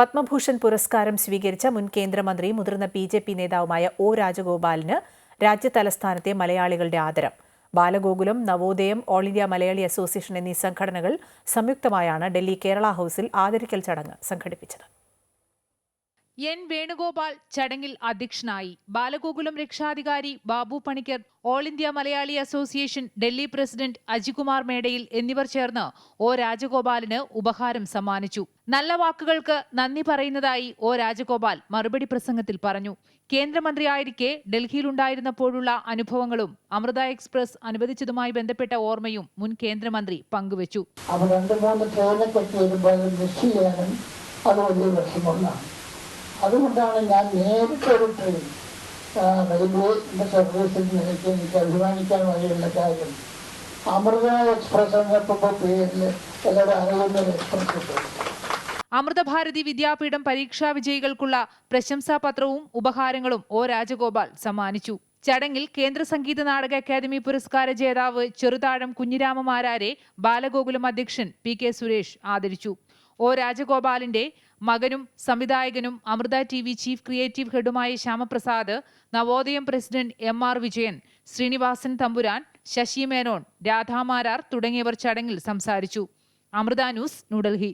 പത്മഭൂഷൺ പുരസ്കാരം സ്വീകരിച്ച മുൻ കേന്ദ്രമന്ത്രി മുതിർന്ന ബി ജെ പി നേതാവുമായ ഒ രാജഗോപാലിന് രാജ്യതലസ്ഥാനത്തെ മലയാളികളുടെ ആദരം. Balagokulam Navodayam all India Malayali association എന്നീ സംഘടനകൾ സംയുക്തമായാണ് ഡൽഹി കേരള ഹൌസിൽ ആദരിക്കൽ ചടങ്ങ് സംഘടിപ്പിച്ചത്. എൻ വേണുഗോപാൽ ചടങ്ങിൽ അധ്യക്ഷനായി. ബാലഗോകുലം രക്ഷാധികാരി Babu Panicker all India Malayali association Delhi president Ajikumar Medayil എന്നിവർ ചേർന്ന് ഒ രാജഗോപാലിന് ഉപഹാരം സമ്മാനിച്ചു. നല്ല വാക്കുകൾക്ക് നന്ദി പറയുന്നതായി ഒ രാജഗോപാൽ മറുപടി പ്രസംഗത്തിൽ പറഞ്ഞു. കേന്ദ്രമന്ത്രിയായിരിക്കെ ഡൽഹിയിലുണ്ടായിരുന്നപ്പോഴുള്ള അനുഭവങ്ങളും അമൃത എക്സ്പ്രസ് അനുവദിച്ചതുമായി ബന്ധപ്പെട്ട ഓർമ്മയും മുൻ കേന്ദ്രമന്ത്രി പങ്കുവച്ചു. അത് വലിയ അതുകൊണ്ടാണ് ഞാൻ നേരിട്ടൊരു ട്രെയിൻ ആ, റെയിൽവേന്റെ സർവീസിൽ നിനക്ക് എനിക്ക് അഭിമാനിക്കാൻ വഴിയുള്ള കാര്യം. അമൃത എക്സ്പ്രസ് എന്നപ്പോൾ പേരിൽ എല്ലാവരും അറിയുന്ന ഒരു എക്സ്പ്രസ് അമൃതഭാരതി വിദ്യാപീഠം പരീക്ഷാ വിജയികൾക്കുള്ള പ്രശംസാപത്രവും ഉപഹാരങ്ങളും ഒ രാജഗോപാൽ സമ്മാനിച്ചു. ചടങ്ങിൽ കേന്ദ്ര സംഗീത നാടക അക്കാദമി പുരസ്കാര ജേതാവ് ചെറുതാഴം കുഞ്ഞിരാമമാരാരെ ബാലഗോകുലം അധ്യക്ഷൻ പി കെ സുരേഷ് ആദരിച്ചു. ഒ രാജഗോപാലിന്റെ മകനും സംവിധായകനും Amrita T V chief creative ഹെഡുമായ Shyamaprasad Navodayam president M R Vijayan Srinivasan Thampuran Sasi Menon Radhamarar തുടങ്ങിയവർ ചടങ്ങിൽ സംസാരിച്ചു. അമൃത ന്യൂസ് ന്യൂഡൽഹി.